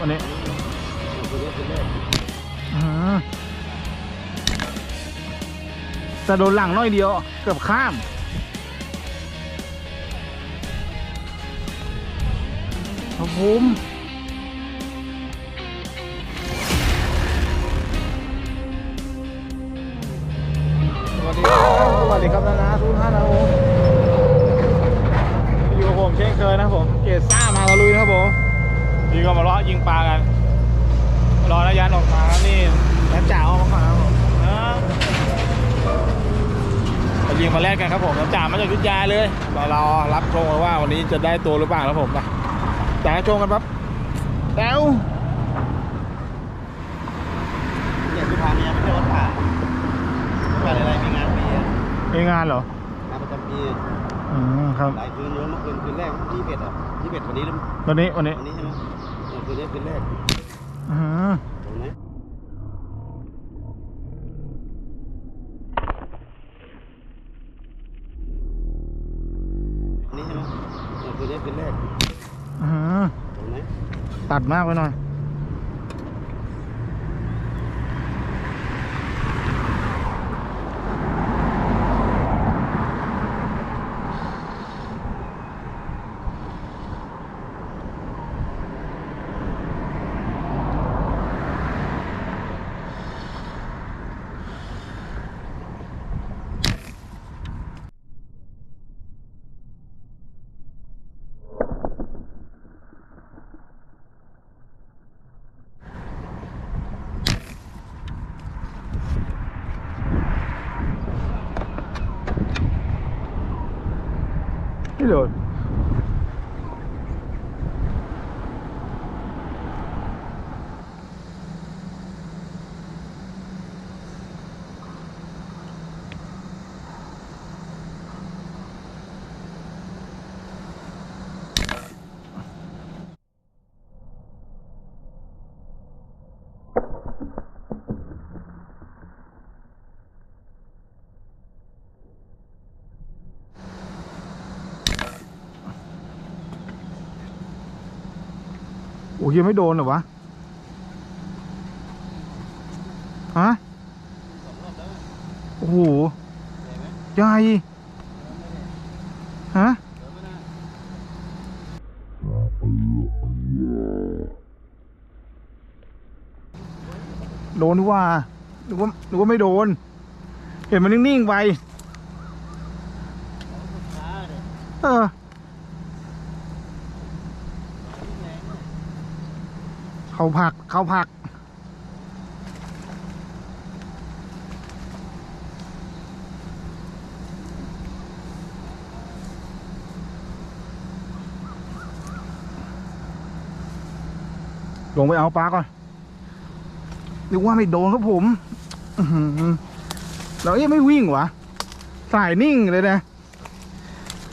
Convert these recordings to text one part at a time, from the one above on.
วันนี้แต่โดนหลังน้อยเดียว เกือบข้ามครับผมสวัสดีครับสวัสดีครับนะนะทุกท่านนะครับผมอยู่กับผมเช่นเคยนะผม เกศซ่ามาตะลุยนะครับผม นี่ก็มาเลาะยิงปลากัน รอระยะออกมาครับนี่แล้วจ่าออกมาก่อนครับผมนะไปยิงมาแรกกันครับผมแล้วจ่ามาจากยุทธยาเลยรอเรารับชมกันว่าวันนี้จะได้ตัวหรือเปล่าครับผมไปจ่าชมกันปั๊บแล้วเนี่ยคือพาเมียไม่ใช่รถผ่านผ่านอะไรมีงานปีอะมีงานเหรองานประจำปีอืมครับหลายคืนเยอะเมื่อคืนคืนแรกที่เบ็ดอะที่เบ็ดวันนี้หรือวันนี้วันนี้วันนี้ใช่ไหม เออคืนนี้คืนแรกอืมตรงนี้นนี้ใช่ไหมเออคืนนี้คืนแรกอืมตรงนี้ตัดมากไปหน่อย ไโอ้ยยังไม่โดนเหรอวะ ฮะโอ้โหเห็นไหมใหญ่ฮะเดี๋ยวไม่น่าโดนดีกว่านึกว่านึกว่าไม่โดน เห็นมันนิ่ง ๆ ไปช้าเลยเออ เขาผักเขาผัก ลงไปเอาปลาก่อนนึกว่าไม่โดนครับผมอื้อหือแล้วยังไม่วิ่งวะสายนิ่งเลยนะ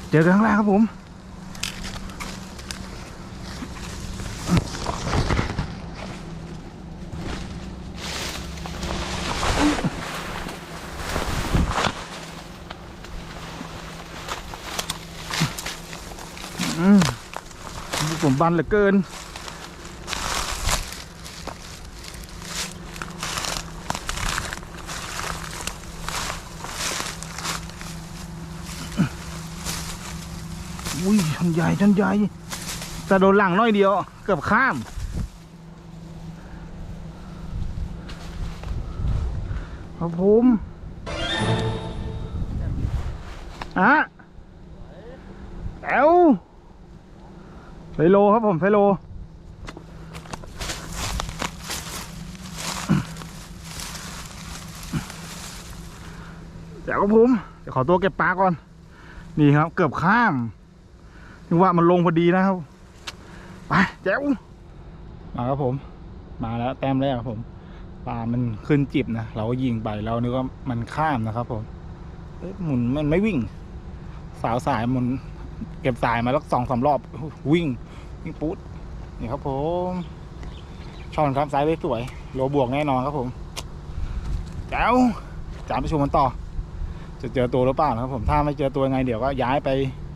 เจอกันข้างล่างครับผมผ มบันเหลือเกิน อุ้ยชันใหญ่ชันใหญ่แต่โดนหลังน้อยเดียว เกือบข้ามครับผมอะแอว ไฟโลครับผมไฟโลเดี๋ยวครับผมเดี๋ยวขอตัวเก็บปลาก่อน นี่ครับ เกือบข้ามถึงว่ามันลงพอดีนะครับ ไปแจ๋วมาครับผม มาแล้วแต้มแรกครับผม ปลามันขึ้นจิบนะ เราก็ยิงไปเรานึกว่ามันข้ามนะครับผมเอ๊ะหมุนมันไม่วิ่ง สาวสายหมุน เก็บสายมาแล้วสองสามรอบ วิ่งวิ่งปุ๊ดนี่ครับผมช่อนครับสายสวยโลบวกแน่นอนครับผมแจ๋วจานไปชมกันต่อ จะเจอตัวหรือเปล่านะครับผมถ้าไม่เจอตัวไงเดี๋ยวก็ย้ายไป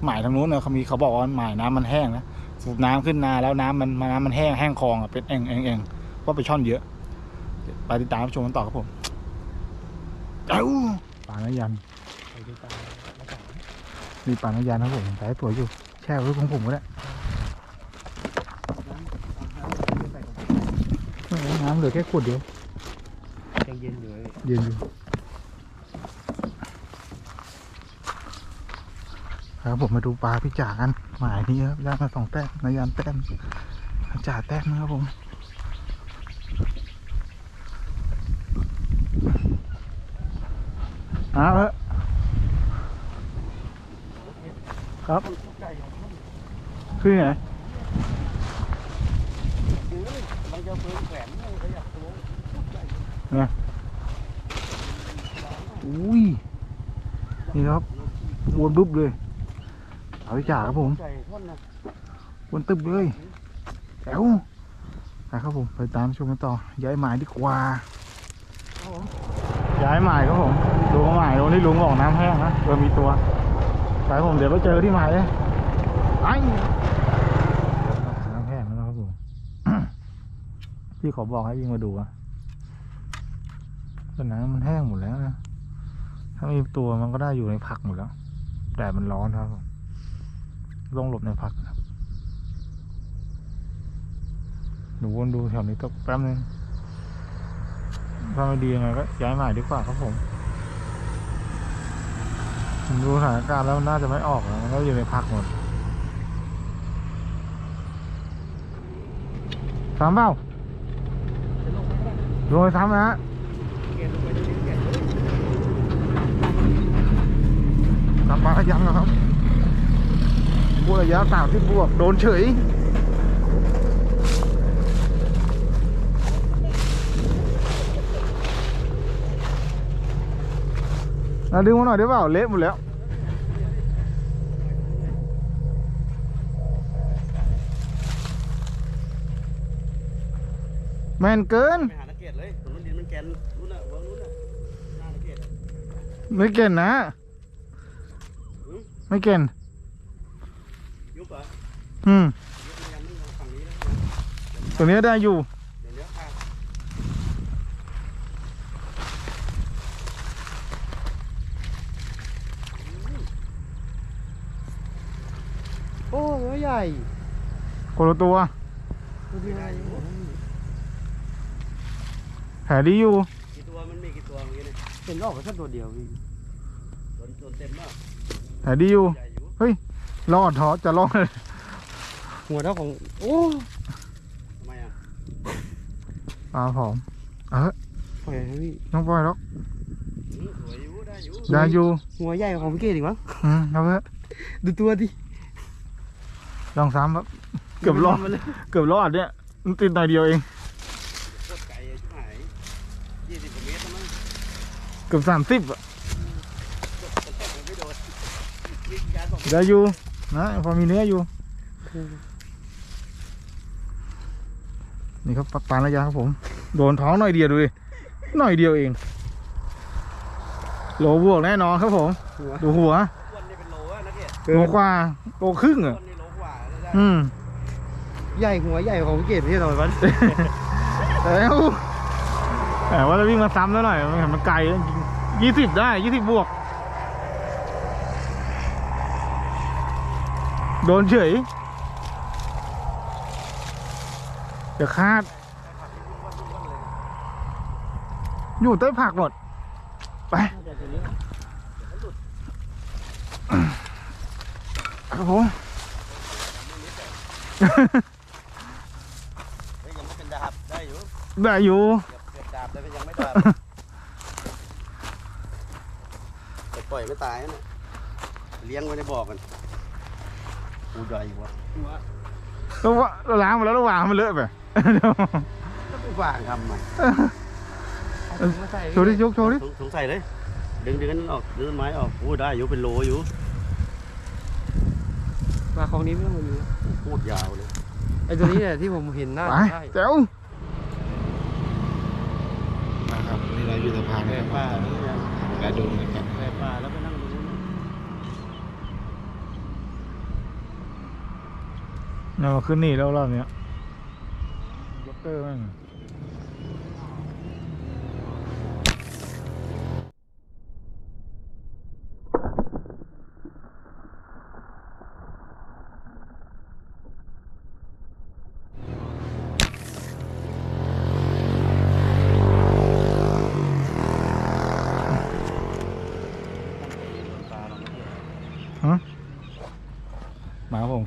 หมายทางนู้นนะเขามีเขาบอกว่าหมายน้ำมันแห้งนะน้ำขึ้นนาแล้วน้ำมันน้ำมันแห้งแห้งคลองอะเป็นเองเองเองว่าไปช่อนเยอะไปติดตามชมกันต่อครับผมเอ้าป่านายันไปดูปลาแล้วกัน มีป่านายันครับผมสายสวยอยู่ แช่ไว้ของผมก็ได้น้ำเอาน้ำเอาใส่ของน้ำเหลือแค่ขวดเดียวยังเย็นอยู่เลยเย็นอยู่ครับผมมาดูปลาพี่จ่ากัน หมายนี้ครับย่างมาสองแต้มนายันแต้มจ่าแต้มนะครับผมเอาเถอะ ครับไก่ของมันคือไงคือมันจะเพิ่มแขวนขยับตัวไก่อุ้ย นี่ครับวนบึ๊บเลย เอาพี่จ่าครับผมไก่ท่อนนะวนตึบเลยแถวไปครับผม ไปตามชมกันต่อ ย้ายหมายดีกว่า ย้ายหมายครับผมดูหมายวันนี้ลุงบอกน้ำแห้งนะเออมีตัว ไปครับผมเดี๋ยวไปเจอที่หมายเลยไอ้น้ำแห้งแล้วนะครับผมพี่ขอบอกให้วิ่งมาดูอะแต่น้ำมันแห้งหมดแล้วนะ ถ้ามีตัวมันก็ได้อยู่ในผักหมดแล้ว แต่มันร้อนครับผมต้องหลบในผักครับหนูวนดูแถวนี้ก็แป๊บนึงถ้าไม่ดียังไงก็ย้ายใหม่ดีกว่าครับผม ผมดูสถานการณ์แล้วน่าจะไม่ออกแล้วมันก็อยู่ในพักหมดสามเปล่าลงไปได้ลงไปสามนะฮะเกณฑ์ลงไปได้เกณฑ์สามปลาขยันนะครับบวกระยะสามสิบบวก โดนเฉย เราดึงมาหน่อยได้เปล่าเละหมดแล้วแมนเกินไปหาตะเกียบเลยตรงนู้นดินมันแกนนู้นน่ะวางนู้นน่ะหน้าตะเกียบไม่เก่นนะไม่เก่นยุบเหรออืม ยุบมันยังไม่ลงฝั่งนี้นะตัวนี้ได้อยู่ เดี๋ยวเลี้ยวข้างโอ้ยใหญ่ คนละตัว ตัวใหญ่แผลดีอยู่ กี่ตัวมันมีกี่ตัวเมื่อกี้เนี่ยเป็นออกแค่ตัวเดียวพี่โดนโดนเต็มมากแผลดีอยู่ ใหญ่อยู่รอดท้อจะรอดเลยหัวเท่าของโอ้ทำไมอะปลาผอมเออปล่อยให้พี่น้องปล่อยแล้วอืมสวยอยู่ได้อยู่ได้อยู่หัวใหญ่กว่าของพี่เกดอีกมั้งอืมเอาเถอะดูตัวดิ ลองซ้ำครับ เกือบรอดมันเลยเกือบรอดเนี่ยมันติดหน่อยเดียวเองโคตรไกลอะชิบหายยี่สิบกว่าเมตรแล้วมั้งเกือบสามสิบอะแต่แทบไม่โดนวิ่งยานบอกได้อยู่นะพอมีเนื้ออยู่ นี่ครับปลาปลาระยะครับผม โดนท้องหน่อยเดียวดูดิหน่อยเดียวเอง โลบวกแน่นอนครับผมหัวดูหัวอ้วนนี่เป็นโลอะนะเกดโลกว่าโลครึ่งอ้วอะ อืมใหญ่หัวใหญ่กว่าของพี่เกดพี่หน่อยมันแล้วแต่ว่าจะวิ่งมาซ้ำแล้วหน่อยมันเห็นมันไกลจริงยี่สิบได้ยี่สิบบวก โดนเฉยเดี๋ยวคาด อยู่ใต้ผักหมด ไปครับผม เฮ้ยยังไม่เป็นดาบได้อยู่ได้อยู่เกือบเกือบดาบแต่ก็ยังไม่ดาบแต่ปล่อยไม่ตายนะเลี้ยงไว้ในบ่อกันกูใหญ่กว่าหัวแล้วว่าเราล้างมาแล้วเราวางมันเลอะไปก็ไปวางทำมันโชว์ดิยกโชว์ดิสงสัยเลยดึงดึงนั้นออกดึงต้นไม้ออกโอ้ได้อยู่เป็นโลอยู่ มาของนี้ไม่ต้องมาดูโคตรยาวเลยไอตัวนี้เนี่ยที่ผมเห็นหน้าไปใช่แจ๋วนะครับนี่เราอยู่สะพานแม่ป่านี่นะกระโดดกันแม่ป่าแล้วไปนั่งดูนเราขึ้นนี่แล้วรอบเนี้ยล็อกเกอร์แม่ง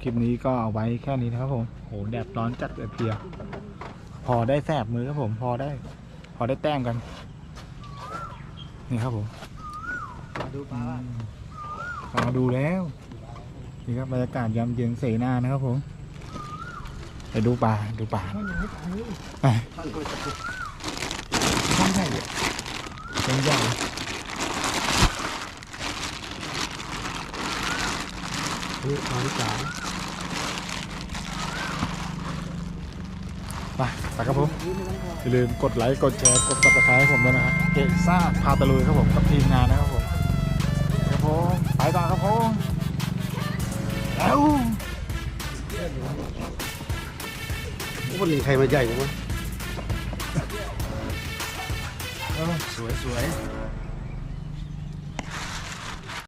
คลิปนี้ก็เอาไว้แค่นี้นะครับผมโหแดดร้อนจัดเลยเพีย พอได้แสบมือครับผมพอได้ พอได้แต้มกัน นี่ครับผมดูปลาว่ามาดูแล้ว นี่ครับบรรยากาศยามเย็นเสนานะครับผมไปดูป่าดูป่าไปช่องใหญ่เลยช่องใหญ่นี่ปลาที่สาม ไปไปครับผม อย่าลืมกดไลค์ กดแชร์ กด subscribe ให้ผมด้วยนะฮะเกซ่าพาตะลุยครับผม กับทีมงานนะครับผมครับผมไปก่อนครับผมแล้ววันนี้ใครมาใหญ่กว่าเออสวยสวยเ